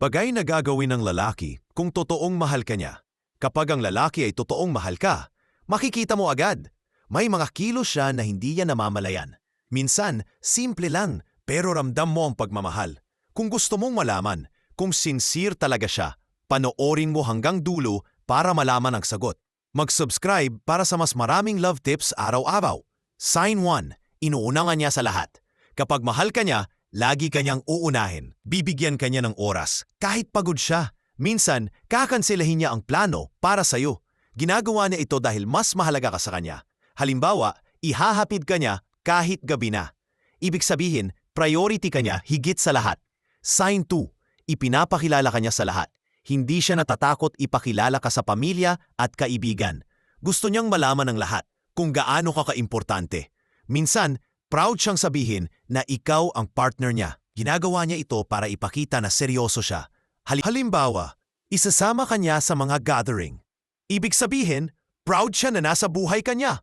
Bagay na gagawin ng lalaki kung totoong mahal ka niya. Kapag ang lalaki ay totoong mahal ka, makikita mo agad. May mga kilos siya na hindi niya namamalayan. Minsan, simple lang, pero ramdam mo ang pagmamahal. Kung gusto mong malaman kung sincere talaga siya, panoorin mo hanggang dulo para malaman ang sagot. Mag-subscribe para sa mas maraming love tips araw-araw. Sign 1. Inuuna nga niya sa lahat. Kapag mahal ka niya, lagi kanyang uunahin. Bibigyan ka niya ng oras, kahit pagod siya. Minsan, kakansilahin niya ang plano para sa'yo. Ginagawa niya ito dahil mas mahalaga ka sa kanya. Halimbawa, ihahapid ka niya kahit gabi na. Ibig sabihin, priority ka niya higit sa lahat. Sign 2. Ipinapakilala ka niya sa lahat. Hindi siya natatakot ipakilala ka sa pamilya at kaibigan. Gusto niyang malaman ng lahat kung gaano ka kaimportante. Minsan, proud siyang sabihin na ikaw ang partner niya. Ginagawa niya ito para ipakita na seryoso siya. Hali- Halimbawa, isasama ka niya sa mga gathering. Ibig sabihin, proud siya na nasa buhay ka niya.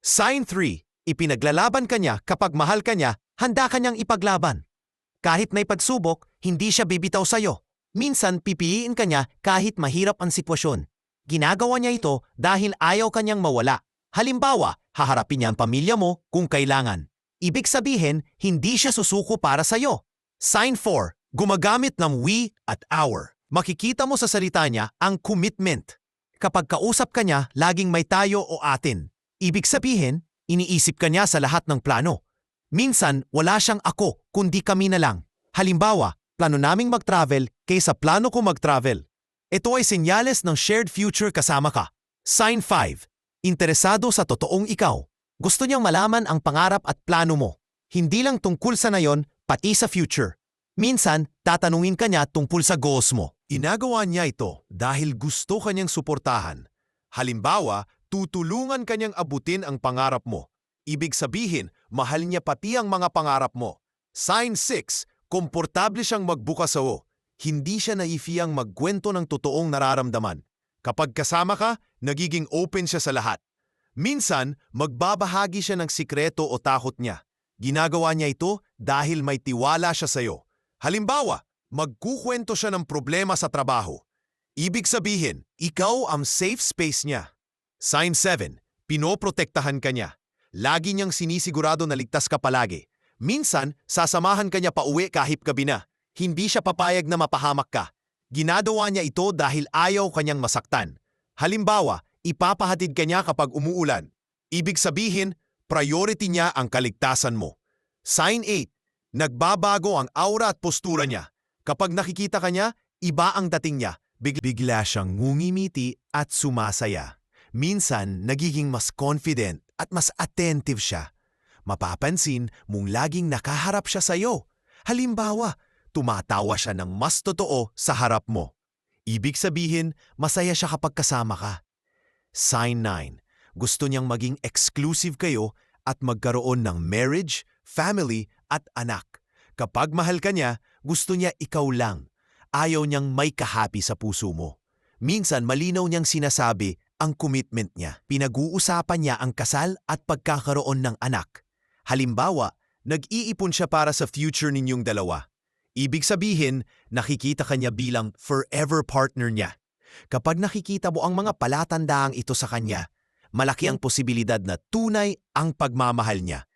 Sign 3. Ipinaglalaban ka niya kapag mahal ka niya, handa ka niyang ipaglaban. Kahit may pagsubok, hindi siya bibitaw sa'yo. Minsan pipiliin ka niya kahit mahirap ang sitwasyon. Ginagawa niya ito dahil ayaw kanyang mawala. Halimbawa, haharapin niya ang pamilya mo kung kailangan. Ibig sabihin, hindi siya susuko para sa'yo. Sign 4. Gumagamit ng we at our. Makikita mo sa salita niya ang commitment. Kapag kausap ka niya, laging may tayo o atin. Ibig sabihin, iniisip ka niya sa lahat ng plano. Minsan, wala siyang ako, kundi kami na lang. Halimbawa, plano naming mag-travel kaysa plano ko mag-travel. Ito ay senyales ng shared future kasama ka. Sign 5. Interesado sa totoong ikaw. Gusto niyang malaman ang pangarap at plano mo. Hindi lang tungkol sa nayon, pati sa future. Minsan, tatanungin ka niya tungkol sa goals mo. Inagawa niya ito dahil gusto kanyang suportahan. Halimbawa, tutulungan kanyang abutin ang pangarap mo. Ibig sabihin, mahal niya pati ang mga pangarap mo. Sign 6. Komportable siyang magbukas sa o. Hindi siya naifiyang magkwento ng totoong nararamdaman. Kapag kasama ka, nagiging open siya sa lahat. Minsan, magbabahagi siya ng sikreto o takot niya. Ginagawa niya ito dahil may tiwala siya sa'yo. Halimbawa, magkukwento siya ng problema sa trabaho. Ibig sabihin, ikaw ang safe space niya. Sign 7. Pinoprotektahan ka niya. Lagi niyang sinisigurado na ligtas ka palagi. Minsan, sasamahan ka niya pa uwi kahit gabi na. Hindi siya papayag na mapahamak ka. Ginagawa niya ito dahil ayaw kanyang masaktan. Halimbawa, ipapahatid ka niya kapag umuulan. Ibig sabihin, priority niya ang kaligtasan mo. Sign 8. Nagbabago ang aura at postura niya. Kapag nakikita ka niya, iba ang dating niya. Big- bigla siyang ngungimiti at sumasaya. Minsan, nagiging mas confident at mas attentive siya. Mapapansin mong laging nakaharap siya sa'yo. Halimbawa, tumatawa siya ng mas totoo sa harap mo. Ibig sabihin, masaya siya kapag kasama ka. Sign 9. Gusto niyang maging exclusive kayo at magkaroon ng marriage, family at anak. Kapag mahal ka niya, gusto niya ikaw lang. Ayaw niyang may kahapi sa puso mo. Minsan malinaw niyang sinasabi ang commitment niya. Pinag-uusapan niya ang kasal at pagkakaroon ng anak. Halimbawa, nag-iipon siya para sa future ninyong dalawa. Ibig sabihin, nakikita ka niya bilang forever partner niya. Kapag nakikita mo ang mga palatandaang ito sa kanya, malaki ang posibilidad na tunay ang pagmamahal niya.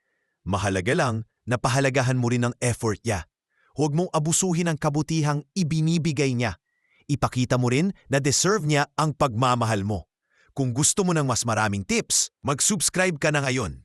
Mahalaga lang na pahalagahan mo rin ang effort niya. Huwag mong abusuhin ang kabutihang ibinibigay niya. Ipakita mo rin na deserve niya ang pagmamahal mo. Kung gusto mo ng mas maraming tips, mag-subscribe ka na ngayon.